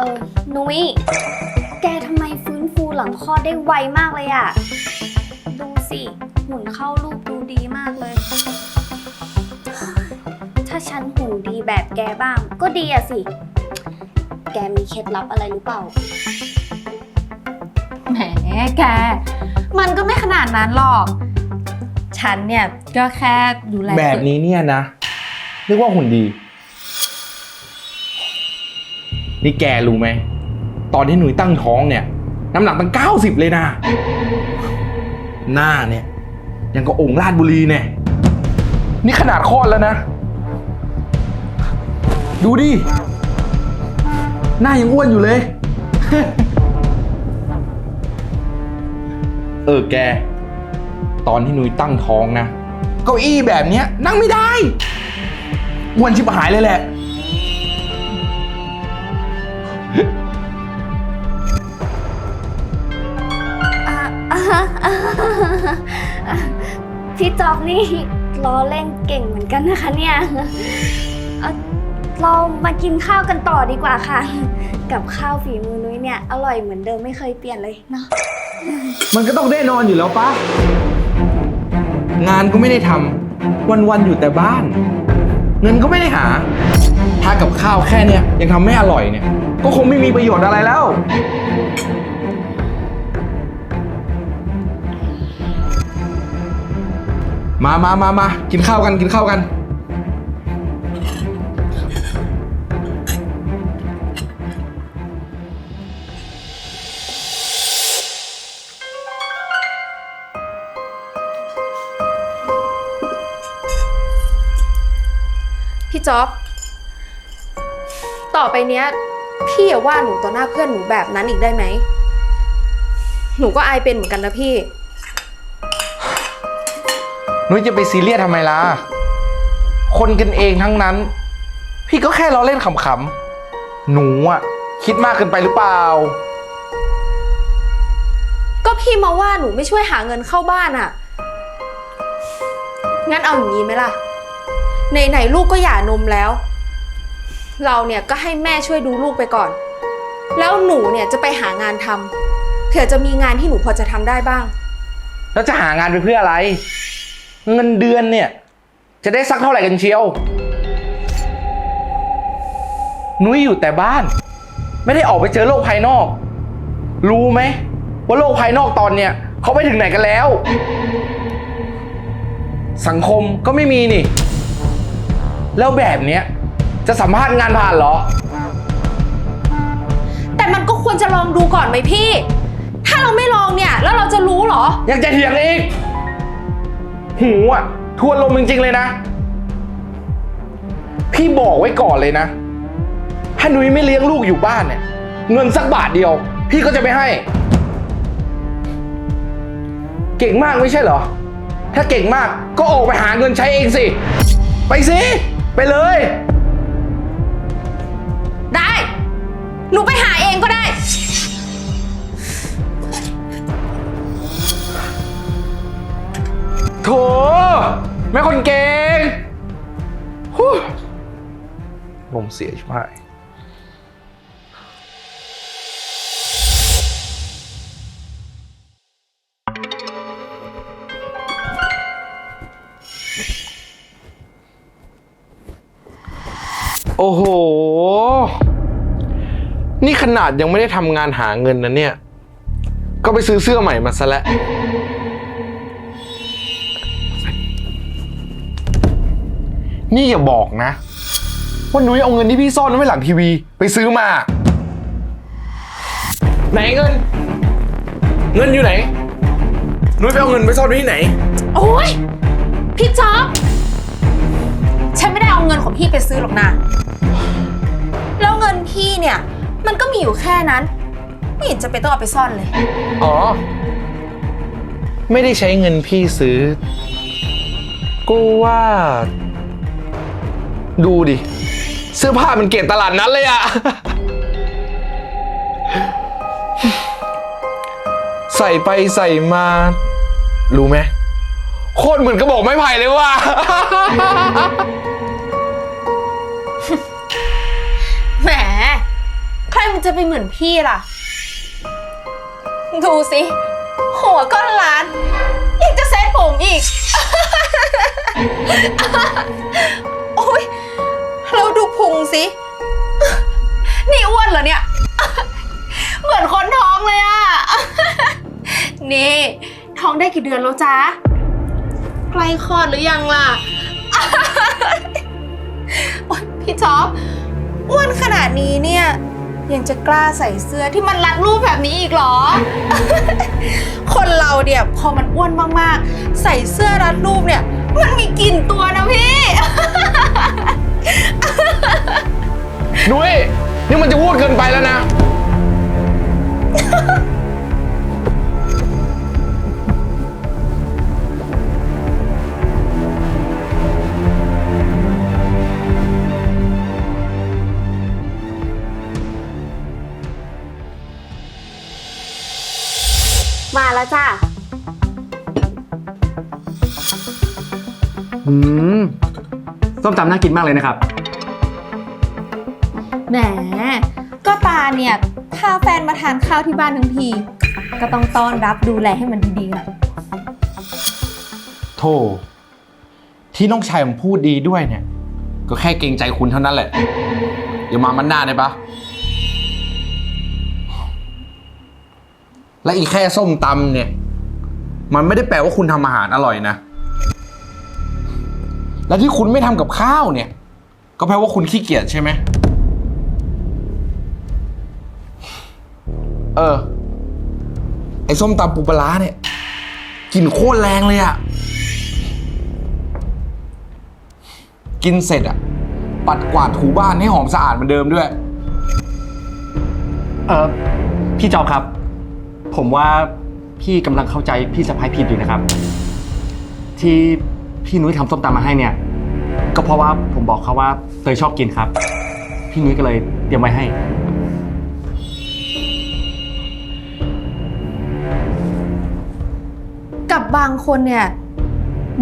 เออ นุ้ย แกทำไมฟื้นฟูหลังคลอดได้ไวมากเลยอะดูสิ หุ่นเข้ารูปดูดีมากเลย ถ้าฉันหุ่นดีแบบแกบ้าง ก็ดีอะสิ แกมีเคล็ดลับอะไรหรือเปล่า แหมแก มันก็ไม่ขนาดนั้นหรอก ฉันเนี่ยก็แค่ดูแลแบบนี้เนี่ยนะเรียกว่าหุ่นดี นี่แกรู้ไหม ตอนที่หนุ่ยตั้งท้องเนี่ย น้ำหนักตั้งเก้าสิบเลยนะ หน้าเนี่ย ยังก็องค์ราชบุรีเนี่ย นี่ขนาดคลอดแล้วนะ ดูดิ หน้ายังอ้วนอยู่เลย เออแก ตอนที่หนุยตั้งท้องนะ เก้าอี้แบบเนี้ยนั่งไม่ได้อ้วนชิบหายเลยแหละ พี่จอบนี่ล้อเล่นเก่งเหมือนกันนะคะเนี่ยเอ่อเรามากินข้าวกันต่อดีกว่าค่ะ กับข้าวฝีมือนุ้ยเนี่ยอร่อยเหมือนเดิมไม่เคยเปลี่ยนเลยเนาะมันก็ต้องได้นอนอยู่แล้วปะงานก็ไม่ได้ทำวันๆอยู่แต่บ้าน เงินก็ไม่ได้หา ถ้ากับข้าวแค่เนี้ยยังทำไม่อร่อยเนี่ย ก็คงไม่มีประโยชน์อะไรแล้ว มามามามากินข้าวกันกินข้าวกัน พี่จ๊อบ ต่อไปเนี้ย พี่อย่าว่าหนูต่อหน้าเพื่อนหนูแบบนั้นอีกได้ไหม หนูก็อายเป็นเหมือนกันนะพี่ นุ้ยจะไปซีเรียสทำไมล่ะ คนกันเองทั้งนั้น พี่ก็แค่ล้อเล่นขำๆ หนูอะคิดมากเกินไปหรือเปล่า ก็พี่มาว่าหนูไม่ช่วยหาเงินเข้าบ้านอะงั้นเอาอย่างนี้ไหมล่ะ ไหนๆลูกก็หย่านมแล้ว เราเนี่ยก็ให้แม่ช่วยดูลูกไปก่อน แล้วหนูเนี่ยจะไปหางานทำเผื่อจะมีงานที่หนูพอจะทำได้บ้าง แล้วจะหางานไปเพื่ออะไร เงินเดือนเนี่ย จะได้สักเท่าไหร่กันเชียว นุ้ยอยู่แต่บ้าน ไม่ได้ออกไปเจอโลกภายนอก รู้ไหมว่าโลกภายนอกตอนเนี้ยเขาไปถึงไหนกันแล้ว สังคมก็ไม่มีนี่ แล้วแบบเนี้ยจะสัมภาษณ์งานผ่านเหรอ แต่มันก็ควรจะลองดูก่อนไหมพี่ ถ้าเราไม่ลองเนี่ย แล้วเราจะรู้เหรอ ยังจะเถียงอีก หูอะทวนลมจริงๆเลยนะ พี่บอกไว้ก่อนเลยนะ ถ้านุ้ยไม่เลี้ยงลูกอยู่บ้านเนี่ย เงินสักบาทเดียว พี่ก็จะไม่ให้ เก่งมากไม่ใช่เหรอ ถ้าเก่งมากก็ออกไปหาเงินใช้เองสิ ไปสิ ไปเลย ได้ หนูไปหาเองก็ได้ แม่คนเก่งฮู้ลมเสียชิบหายโอ้โห นี่ขนาดยังไม่ได้ทำงานหาเงินนะเนี่ย ก็ไปซื้อเสื้อใหม่มาซะแล้ว นี่อย่าบอกนะว่านุ้ยเอาเงินที่พี่ซ่อนไว้หลังทีวี ไปซื้อมา ไหนเงิน เงินอยู่ไหน นุ้ยไปเอาเงินไปซ่อนไว้ที่ไหน โอ้ยพี่จ๊อบฉันไม่ได้เอาเงินของพี่ไปซื้อหรอกนะ แล้วเงินพี่เนี่ย มันก็มีอยู่แค่นั้น ไม่เห็นจะเป็นต้องเอาไปซ่อนเลย อ๋อ ไม่ได้ใช้เงินพี่ซื้อ กูว่า ดูดิ เสื้อผ้ามันเกตตลาดนั้นเลยอะใส่ไปใส่มา รู้ไหมโคตรเหมือนกระบอกไม้ไผ่เลยว่ะ แหม ใครมันจะไปเหมือนพี่ล่ะ ดูสิ หัวก็ล้านยังจะเซ็ตผมอีก โอ้ย ดูพุงสิ นี่อ้วนเหรอเนี่ย เหมือนคนท้องเลยอะนี่ท้องได้กี่เดือนแล้วจ๊ะ ใกล้คลอดหรือยังล่ะ พี่จ๊อบอ้วนขนาดนี้เนี่ย ยังจะกล้าใส่เสื้อที่มันรัดรูปแบบนี้อีกเหรอ คนเราเนี่ยพอมันอ้วนมากๆ ใส่เสื้อรัดรูปเนี่ย มันมีกลิ่นตัวนะพี่ นุ้ยนี่มันจะพูดเกินไปแล้วนะ ตำน่ากินมากเลยนะครับ แหม ก็ตาเนี่ยพาแฟนมาทานข้าวที่บ้านทั้งที ก็ต้องต้อนรับดูแลให้มันดีๆหน่อยโธ่ที่น้องชายผมพูดดีด้วยเนี่ย ก็แค่เกรงใจคุณเท่านั้นแหละ อย่ามามันหน้าได้ปะและอีกแค่ส้มตำเนี่ย มันไม่ได้แปลว่าคุณทำอาหารอร่อยนะ และที่คุณไม่ทำกับข้าวเนี่ย ก็แปลว่าคุณขี้เกียจใช่ไหม เออ ไอ้ส้มตำปูปลาร้าเนี่ยกลิ่นโคตรแรงเลยอะกินเสร็จอะปัดกวาดถูบ้านให้หอมสะอาดเหมือนเดิมด้วย เออพี่จอบครับ ผมว่าพี่กำลังเข้าใจพี่สะพ้ายผิดอยู่นะครับ ที่ พี่นุ้ยทำส้มตำมาให้เนี่ย ก็เพราะว่าผมบอกเขาว่าเตยชอบกินครับ พี่นุ้ยก็เลยเตรียมไว้ให้ กับบางคนเนี่ย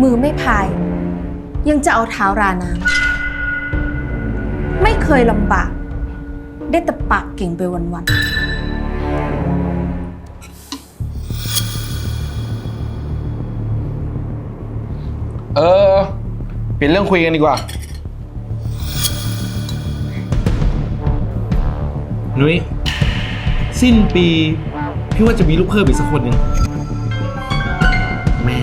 มือไม่พาย ยังจะเอาเท้าราน้ำไม่เคยลำบาก ได้แต่ปากเก่งไปวันๆ เปลี่ยนเรื่องคุยกันดีกว่า นุ้ยสิ้นปีพี่ว่าจะมีลูกเพิ่มอีกสักคนหนึ่งแม่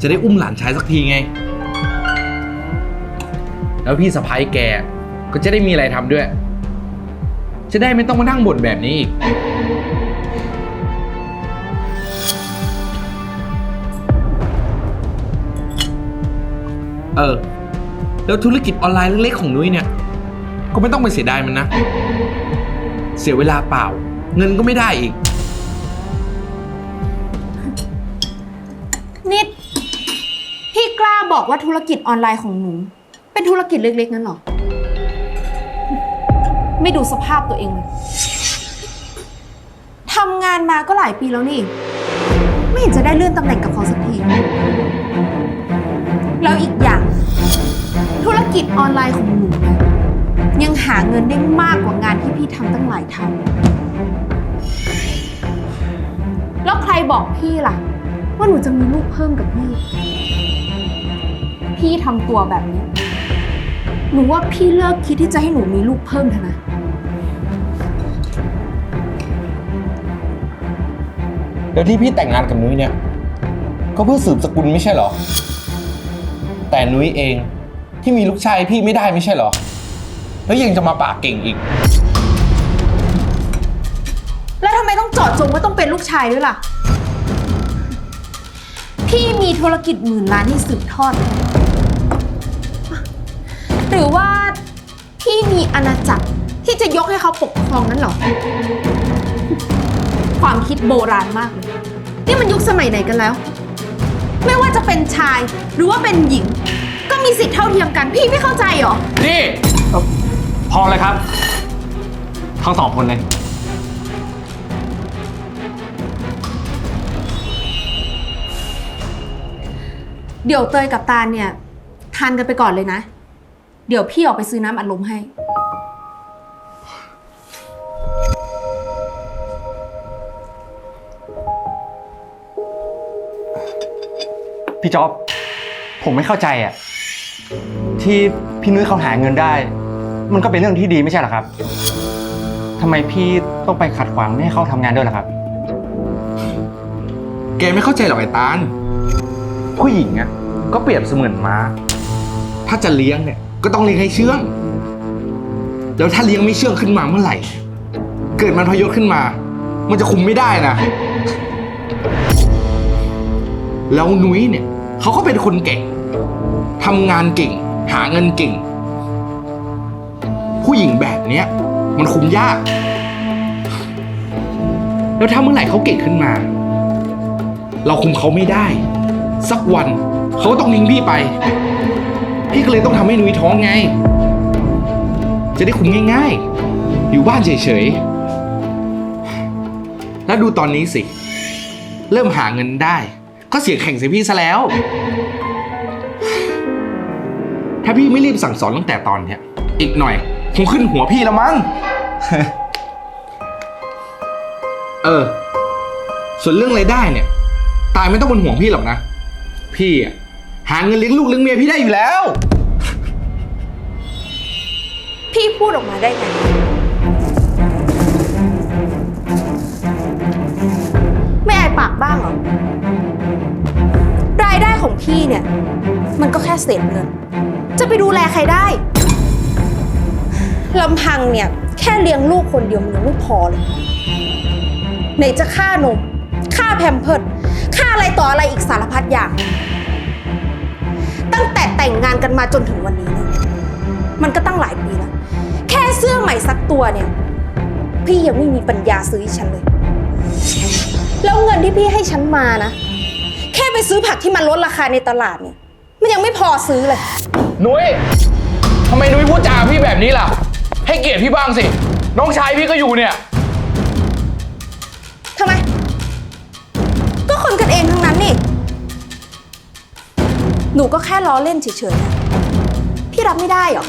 จะได้อุ้มหลานชายสักทีไง แล้วพี่สะพ้ายแกก็จะได้มีอะไรทำด้วย จะได้ไม่ต้องมานั่งบ่นแบบนี้อีก เออ แล้วธุรกิจออนไลน์เล็กๆของนุ้ยเนี่ย ก็ไม่ต้องไปเสียดายมันนะ เสียเวลาเปล่า เงินก็ไม่ได้อีก นิด พี่กล้าบอกว่าธุรกิจออนไลน์ของหนู เป็นธุรกิจเล็กๆนั้นเหรอ ไม่ดูสภาพตัวเองเลยทำงานมาก็หลายปีแล้วนี่ ไม่เห็นจะได้เลื่อนตำแหน่งกับเขาสักที แล้วอีกอย่าง กิจออนไลน์ของหนูนะยังหาเงินได้มากกว่างานที่พี่ทำตั้งหลายเท่าแล้วใครบอกพี่ล่ะ ว่าหนูจะมีลูกเพิ่มกับพี่ พี่ทำตัวแบบนี้ หนูว่าพี่เลิกคิดที่จะให้หนูมีลูกเพิ่มเถอะนะแล้วที่พี่แต่งงานกับนุ้ยเนี่ย ก็เพื่อสืบสกุลไม่ใช่เหรอ แต่นุ้ยเอง ที่มีลูกชายพี่ไม่ได้ไม่ใช่เหรอ แล้วยังจะมาปากเก่งอีก แล้วทำไมต้องเจอดจงว่าต้องเป็นลูกชายด้วยล่ะ พี่มีธุรกิจหมื่นล้านที่สืบทอด หรือว่าพี่มีอาณาจักรที่จะยกให้เขาปกครองนั้นเหรอ ความคิดโบราณมากเลย นี่มันยุคสมัยไหนกันแล้ว ไม่ว่าจะเป็นชายหรือว่าเป็นหญิง ก็มีสิทธิ์เท่าเทียมกัน พี่ไม่เข้าใจหรอ นี่พอเลยครับ ทั้งสองคนเลย เดี๋ยวเตยกับตาเนี่ย ทานกันไปก่อนเลยนะ เดี๋ยวพี่ออกไปซื้อน้ำอัดลมให้ พี่จ๊อบ ผมไม่เข้าใจอะ ที่พี่นุ้ยเขาหาเงินได้ มันก็เป็นเรื่องที่ดีไม่ใช่เหรอครับทำไมพี่ต้องไปขัดขวางไม่ให้เขาทำงานด้วยล่ะครับ แกไม่เข้าใจหรอกไอ้ตาลผู้หญิงอะก็เปรียบเสมือนม้า ถ้าจะเลี้ยงเนี่ยก็ต้องเลี้ยงให้เชื่อง แล้วถ้าเลี้ยงไม่เชื่องขึ้นมาเมื่อไหร่ เกิดมันพยศขึ้นมา มันจะคุมไม่ได้นะ แล้วนุ้ยเนี่ยเขาก็เป็นคนเก่ง ทำงานเก่ง หาเงินเก่ง ผู้หญิงแบบเนี้ย มันคุมยาก แล้วถ้าเมื่อไหร่เขาเก่งขึ้นมา เราคุมเขาไม่ได้ สักวันเขาต้องทิ้งพี่ไป พี่ก็เลยต้องทำให้นุ้ยท้องไง จะได้คุมง่าย ๆ อยู่บ้านเฉยๆแล้วดูตอนนี้สิ เริ่มหาเงินได้ ก็เสียแข่งใส่พี่ซะแล้ว ถ้าพี่ไม่รีบสั่งสอนตั้งแต่ตอนเนี้ย อีกหน่อย คงขึ้นหัวพี่แล้วมั้ง เออ ส่วนเรื่องรายได้เนี่ย ตายไม่ต้องเป็นห่วงพี่หรอกนะ พี่อะหาเงินเลี้ยงลูกเลี้ยงเมียพี่ได้อยู่แล้ว พี่พูดออกมาได้ไง ไม่อายปากบ้างเหรอ รายได้ของพี่เนี่ย มันก็แค่เศษเงิน ไปดูแลใครได้ลำพังเนี่ย แค่เลี้ยงลูกคนเดียวมันยังไม่พอเลยไหนจะค่านมค่าแพมเพิร์ดค่าอะไรต่ออะไรอีกสารพัดอย่าง ตั้งแต่แต่งงานกันมาจนถึงวันนี้เนี่ยมันก็ตั้งหลายปีแล้ว แค่เสื้อใหม่สักตัวเนี่ย พี่ยังไม่มีปัญญาซื้อให้ฉันเลย แล้วเงินที่พี่ให้ฉันมานะ แค่ไปซื้อผักที่มันลดราคาในตลาดเนี่ย มันยังไม่พอซื้อเลย นุ้ยทำไมนุ้ยพูดจาพี่แบบนี้ล่ะ ให้เกียรติพี่บ้างสิ น้องชายพี่ก็อยู่เนี่ย ทำไม ก็คนกันเองทั้งนั้นนี่ หนูก็แค่ล้อเล่นเฉยๆนะพี่รับไม่ได้หรอ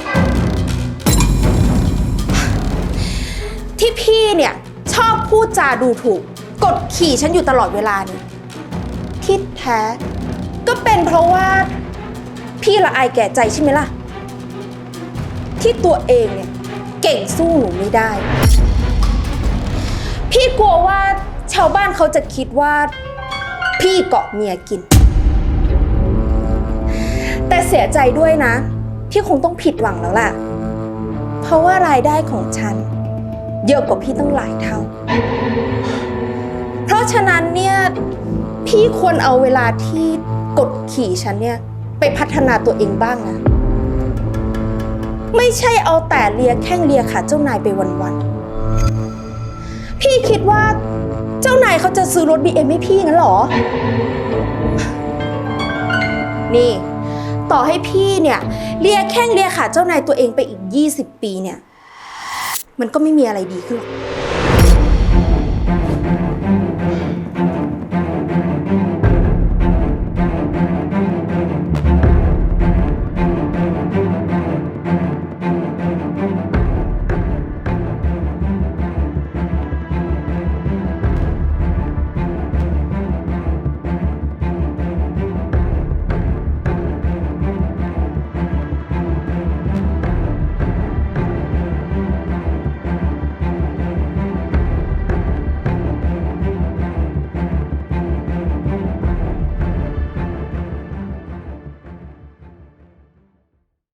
ที่พี่เนี่ยชอบพูดจาดูถูก กดขี่ฉันอยู่ตลอดเวลานี่ที่แท้ ก็เป็นเพราะว่า พี่ละอายแก่ใจใช่ไหมล่ะ ที่ตัวเองเนี่ย เก่งสู้หนูไม่ได้ พี่กลัวว่าชาวบ้านเขาจะคิดว่า พี่เกาะเมียกิน แต่เสียใจด้วยนะ พี่คงต้องผิดหวังแล้วล่ะ เพราะว่ารายได้ของฉัน เยอะกว่าพี่ตั้งหลายเท่า เพราะฉะนั้นเนี่ย พี่ควรเอาเวลาที่กดขี่ฉันเนี่ย ไปพัฒนาตัวเองบ้างนะ ไม่ใช่เอาแต่เลียแข้งเลียขาเจ้านายไปวันๆ พี่คิดว่าเจ้านายเขาจะซื้อรถ BM ให้พี่งั้นเหรอ นี่ ต่อให้พี่เนี่ย เลียแข้งเลียขาเจ้านายตัวเองไปอีก 20 ปีเนี่ย มันก็ไม่มีอะไรดีขึ้นหรอก